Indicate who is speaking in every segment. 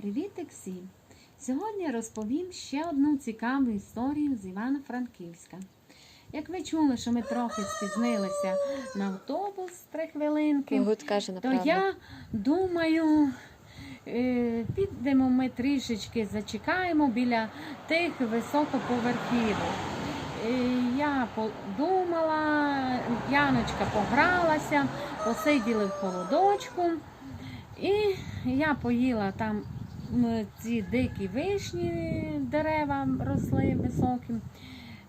Speaker 1: Привіт всім! Сьогодні розповім ще одну цікаву історію з Івано-Франківська. Як ви чули, що ми трохи спізнилися на автобус три хвилинки, то я думаю, е, підемо ми трішечки зачекаємо біля тих високоповерхівок. Е, Я подумала, Яночка погралася, посиділи в холодочку. І я поїла там ці дикі вишні дерева росли високі.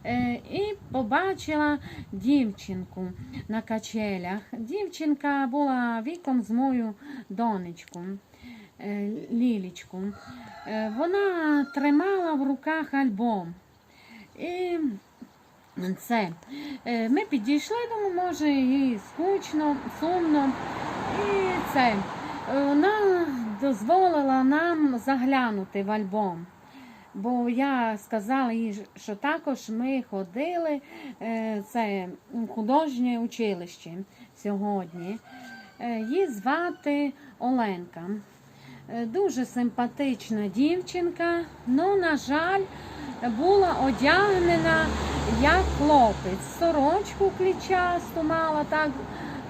Speaker 1: Е, І побачила дівчинку на качелях. Дівчинка була віком з мою донечку е, Лілічку. Е, Вона тримала в руках альбом. І це. Ми підійшли, думаю, може, їй скучно, сумно. І це. Вона дозволила нам заглянути в альбом. Бо я сказала їй, що також ми ходили е, це художнє училище сьогодні. Е, Її звати Оленка. Е, Дуже симпатична дівчинка, але, на жаль, була одягнена як хлопець. Сорочку клітчасту мала так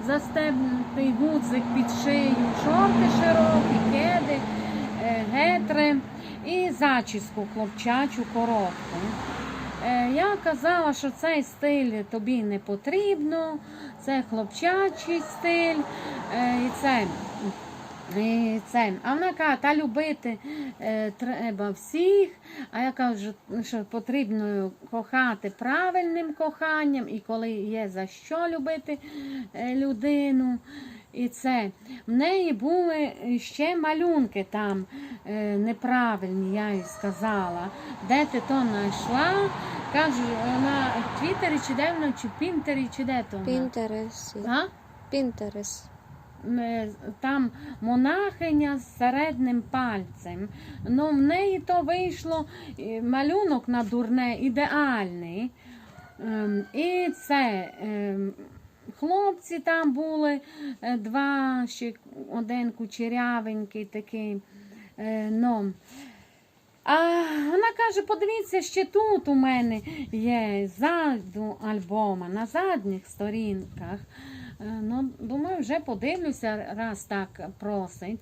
Speaker 1: застебнутий гудзик під шию, шорти широкі, кеди, е, гетри і зачіску хлопчачу коротку. Е, Я казала, що цей стиль тобі не потрібно, це хлопчачий стиль, е, і це. І це. А вона каже, та любити е, треба всіх. А я кажу, що потрібно кохати правильним коханням, і коли є за що любити е, людину. І це. В неї були ще малюнки там е, неправильні, я їй сказала. Де ти то знайшла? Кажу, на Твіттері чи де вона, чи Пінтері, чи де то вона?
Speaker 2: Пінтерес.
Speaker 1: А?
Speaker 2: Пінтерес.
Speaker 1: Там монахиня з середнім пальцем. Ну, в неї то вийшло малюнок на дурне ідеальний. Ем, І це ем, хлопці там були, е, два, ще один кучерявенький такий. е, Ну. А вона каже: подивіться, ще тут у мене є ззаду альбома, на задніх сторінках. Е, Ну, думаю, вже подивлюся, раз так просить.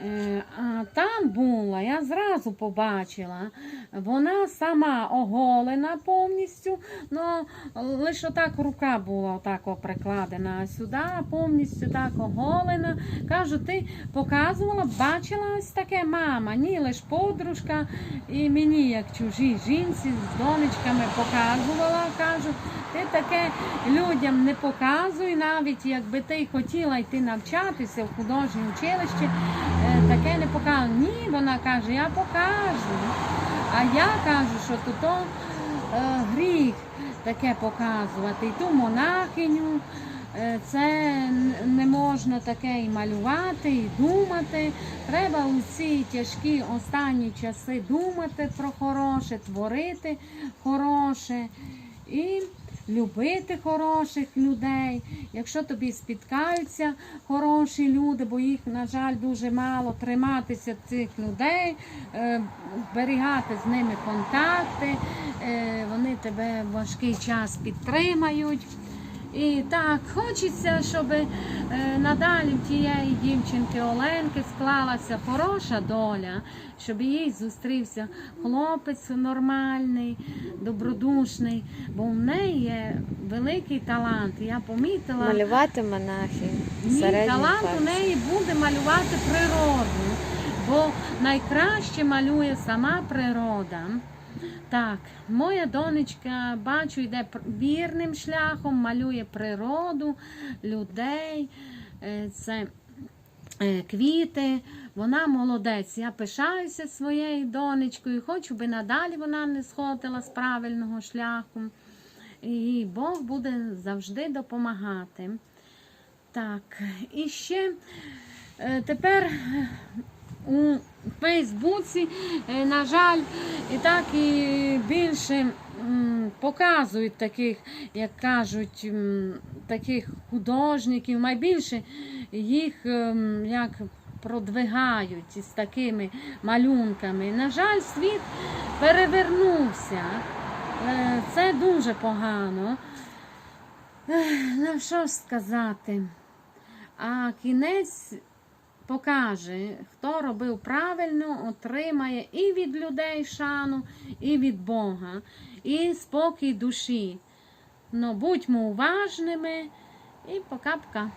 Speaker 1: Е, А там була, я зразу побачила, вона сама оголена повністю, ну лише так рука була отак прикладена а сюди, повністю так оголена. Кажу, ти показувала, бачила ось таке мама, ні, лише подружка і мені, як чужій жінці, з донечками показувала. Кажу, ти таке людям не показуй, навіть якби ти хотіла йти навчатися в художнє училище, таке не показуй. Ні, вона каже, я покажу. А я кажу, що то, то е, гріх таке показувати. І ту монахиню. е, Це не можна таке і малювати, і думати. Треба у ці тяжкі останні часи думати про хороше, творити хороше і любити хороших людей. Якщо тобі спіткаються хороші люди, бо їх, на жаль, дуже мало, триматися цих людей, е, зберігати з ними контакти, е, вони тебе в важкий час підтримають. І так, хочеться, щоб е, надалі в тієї дівчинки Оленки склалася хороша доля, щоб їй зустрівся хлопець нормальний, добродушний, бо в неї є великий талант. Я помітила.
Speaker 2: Малювати монахи.
Speaker 1: Ні, талант у неї буде малювати природу, бо найкраще малює сама природа. Так, моя донечка, бачу, йде вірним шляхом, малює природу, людей, е, це е, квіти. Вона молодець. Я пишаюся своєю донечкою, хочу би надалі вона не сходила з правильного шляху. І Бог буде завжди допомагати. Так, і ще е, тепер у Фейсбуці, е, на жаль, і так і більше показують таких, як кажуть, таких художників, найбільше їх ем, як продвигають із такими малюнками. На жаль, світ перевернувся. Е, Це дуже погано. Ну, що ж сказати? А кінець покаже, хто робив правильно, отримає і від людей шану, і від Бога, і спокій душі. Ну, будьмо уважними і пока-пока.